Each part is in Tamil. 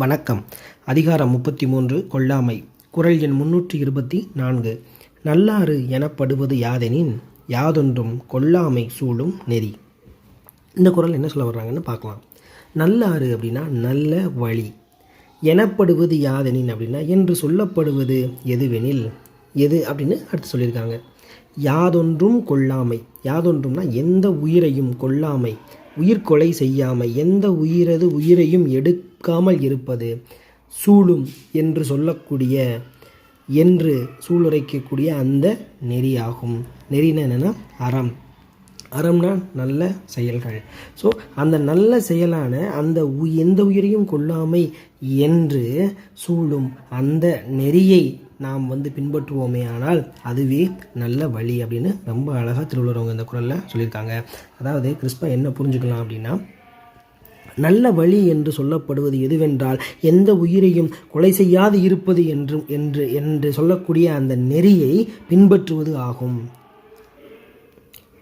வணக்கம். அதிகாரம் முப்பத்தி மூன்று கொல்லாமை. குரல் எண் முன்னூற்றி இருபத்தி நான்கு. நல்லாறு எனப்படுவது யாதெனின் யாதொன்றும் கொல்லாமை சூழும் நெறி. இந்த குரல் என்ன சொல்ல வர்றாங்கன்னு பார்க்கலாம். நல்லாறு அப்படின்னா நல்ல வழி. எனப்படுவது யாதெனின் அப்படின்னா என்று சொல்லப்படுவது எதுவெனில் எது அப்படின்னு அடுத்து சொல்லியிருக்காங்க. யாதொன்றும் கொல்லாமை. யாதொன்றும்னா எந்த உயிரையும் கொல்லாமை. உயிர் கொலை செய்யாமை எந்த உயிரது உயிரையும் எடுக்காமல் இருப்பது சூழும் என்று சொல்லக்கூடிய என்று சூளுரைக்கக்கூடிய அந்த நெறியாகும். நெறினா என்னென்னா அறம். அறம்னா நல்ல செயல்கள். ஸோ அந்த நல்ல செயலான அந்த உ எந்த உயிரையும் கொல்லாமை என்று சூழும் அந்த நெறியை நாம் வந்து பின்பற்றுவோமே ஆனால் அதுவே நல்ல வழி அப்படின்னு ரொம்ப அழகாக திருவள்ளுவரவங்க இந்த குரலில் சொல்லியிருக்காங்க. அதாவது கிறிஸ்பா என்ன புரிஞ்சுக்கலாம் அப்படின்னா நல்ல வழி என்று சொல்லப்படுவது எதுவென்றால் எந்த உயிரையும் கொலை செய்யாது இருப்பது என்றும் என்று என்று சொல்லக்கூடிய அந்த நெறியை பின்பற்றுவது ஆகும்.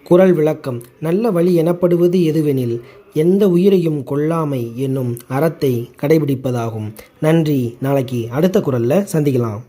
குரல் விளக்கம். நல்ல வழி எனப்படுவது எதுவெனில் எந்த உயிரையும் கொல்லாமை என்னும் அறத்தை கடைபிடிப்பதாகும். நன்றி. நாளைக்கு அடுத்த குரலில் சந்திக்கலாம்.